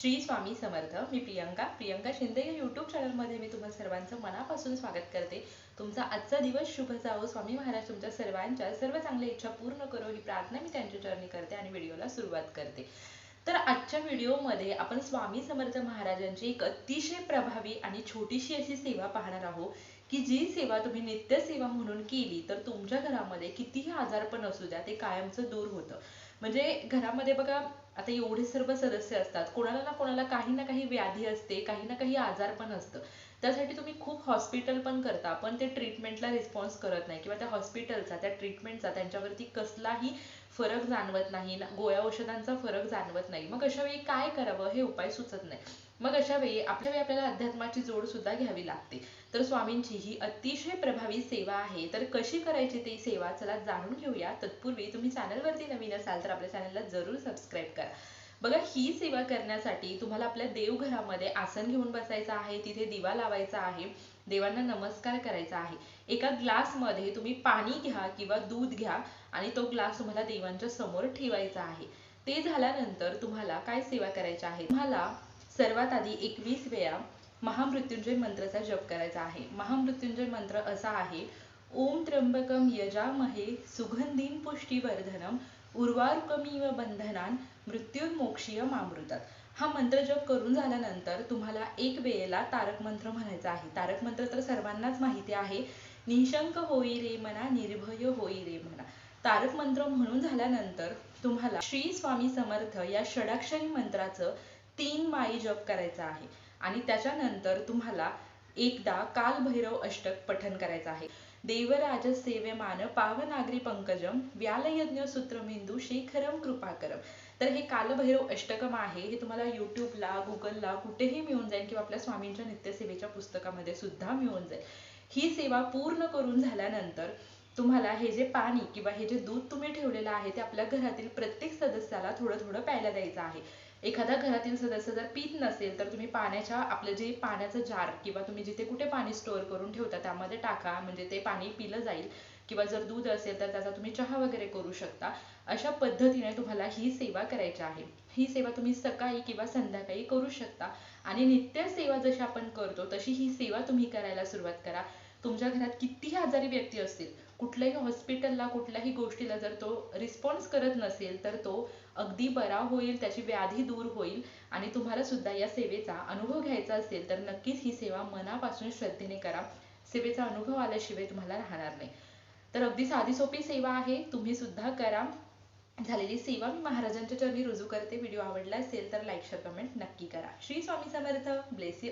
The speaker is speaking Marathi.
श्री स्वामी समर्थ मी प्रियंका. प्रियंका शिंदे या यूट्यूब चॅनलमध्ये मी तुम्हा सर्वांचं मनापासून स्वागत करते. तुमचा आजचा दिवस शुभ जावो. स्वामी महाराज तुमच्या सर्वांच्या सर्व चांगल्या इच्छा पूर्ण करो ही प्रार्थना मी त्यांच्या चरणी करते आणि व्हिडिओला सुरुवात करते. तर आजच्या व्हिडिओमध्ये आपण स्वामी समर्थ महाराजांची एक अतिशय प्रभावी आणि छोटीशी अशी सेवा पाहणार आहोत की जी सेवा तुम्ही नित्य सेवा म्हणून केली तर तुमच्या घरामध्ये कितीही आजारपण असू द्या ते कायमचं दूर होतं. म्हणजे घरामध्ये बघा आता एवढे सर्व सदस्य असतात. कोणाला ना कोणाला काही ना काही व्याधी असते काही ना काही आजार पण असतं. त्यासाठी तुम्ही खूप हॉस्पिटल पण करता पण ते ट्रीटमेंटला रिस्पॉन्स करत नाही. किंवा त्या हॉस्पिटलचा त्या ट्रीटमेंटचा त्यांच्यावरती कसलाही फरक जाणवत नाही गोळ्या औषधांचा फरक जाणवत नाही. मग अशा वेळी काय करावं हे उपाय सुचत नाही. मग अशा वेळी आपल्या वेळी आपल्याला अध्यात्माची जोड सुद्धा घ्यावी लागते. तर स्वामींची ही अतिशय प्रभावी सेवा आहे. तर कशी करायची ती सेवा? चला जाणून घेऊया. तत्पूर्वी तुम्ही चॅनलवरती नवीन असाल तर आपल्या चॅनलला जरूर सबस्क्राईब करा. बघा ही सेवा करण्यासाठी तुम्हाला आपल्या देवघरामध्ये आसन घेऊन बसायचं आहे तिथे दिवा लावायचा आहे देवांना नमस्कार करायचा आहे. एका ग्लासमध्ये तुम्ही पाणी घ्या किंवा दूध घ्या आणि तो ग्लास तुम्हाला देवांच्या समोर ठेवायचा आहे. ते झाल्यानंतर तुम्हाला काय सेवा करायची आहे तुम्हाला सर्वात आधी एकवीस वेळा महामृत्युंजय मंत्राचा जप करायचा आहे. महामृत्युंजय मंत्र असा आहे ओम त्र्यंबकम यजामहे सुगंधीन पुष्टीवर्धनम उर्वारुकमिव बंधनान मृत्युर्मोक्षीय मामृतात. हा मंत्र जप करून झाल्यानंतर तुम्हाला एक वेळेला तारक मंत्र म्हणायचा आहे. तारक मंत्र तर सर्वांनाच माहिती आहे. निशंक होई रे मना निर्भय होई रे म्हणा तारक मंत्र म्हणून झाल्यानंतर तुम्हाला श्री स्वामी समर्थ या षडाक्षरी मंत्राचं तीन माळी जप करायचा आहे. आणि त्याच्यानंतर तुम्हाला एकदा काल भैरव अष्टक पठन करायचं आहे. देवराज सेव्यमान पावनागरी पंकजम व्यालयज्ञ सूत्रमेंदू शेखरम कृपाकरम तर हे कालभैरव अष्टकम आहे. हे तुम्हाला युट्यूबला गुगलला कुठेही मिळून जाईल किंवा आपल्या स्वामींच्या नित्यसेवेच्या पुस्तकामध्ये सुद्धा मिळून जाईल. ही सेवा पूर्ण करून झाल्यानंतर तुम्हाला हे जे पाणी किंवा हे जे दूध तुम्ही ठेवलेलं आहे ते आपल्या घरातील प्रत्येक सदस्याला थोडं थोडं प्यायला द्यायचं आहे. एखादा घरातील सदस्य जर पीत नसेल तर तुम्ही पाण्याच्या आपलं जे पाण्याचं जार किंवा तुम्ही जिथे कुठे पाणी स्टोअर करून ठेवता त्यामध्ये टाका म्हणजे ते पाणी पिलं जाईल. किंवा जर दूध असेल तर त्याचा तुम्ही चहा वगैरे करू शकता. अशा पद्धतीने तुम्हाला ही सेवा करायची आहे. ही सेवा तुम्ही सकाळी किंवा संध्याकाळी करू शकता. आणि नित्य सेवा जशी आपण करतो तशी ही सेवा तुम्ही करायला सुरुवात करा. तुमच्या घरात कितीही आजारी व्यक्ती असतील कुठल्याही हॉस्पिटलला कुठल्याही गोष्टीला जर तो रिस्पॉन्स करत नसेल तर तो अगदी बरा होईल त्याची व्याधी दूर होईल आणि तुम्हाला सुद्धा या सेवेचा अनुभव घ्यायचा असेल तर नक्कीच ही सेवा मनापासून श्रद्धेने करा. सेवेचा अनुभव आल्याशिवाय तुम्हाला राहणार नाही. तर अगदी साधी सोपी सेवा आहे तुम्ही सुद्धा करा. झालेली सेवा मी महाराजांच्या चरणी रुजू करते. व्हिडिओ आवडला असेल तर लाईक शेअर कमेंट नक्की करा. श्री स्वामी समर्थ. ब्लेसी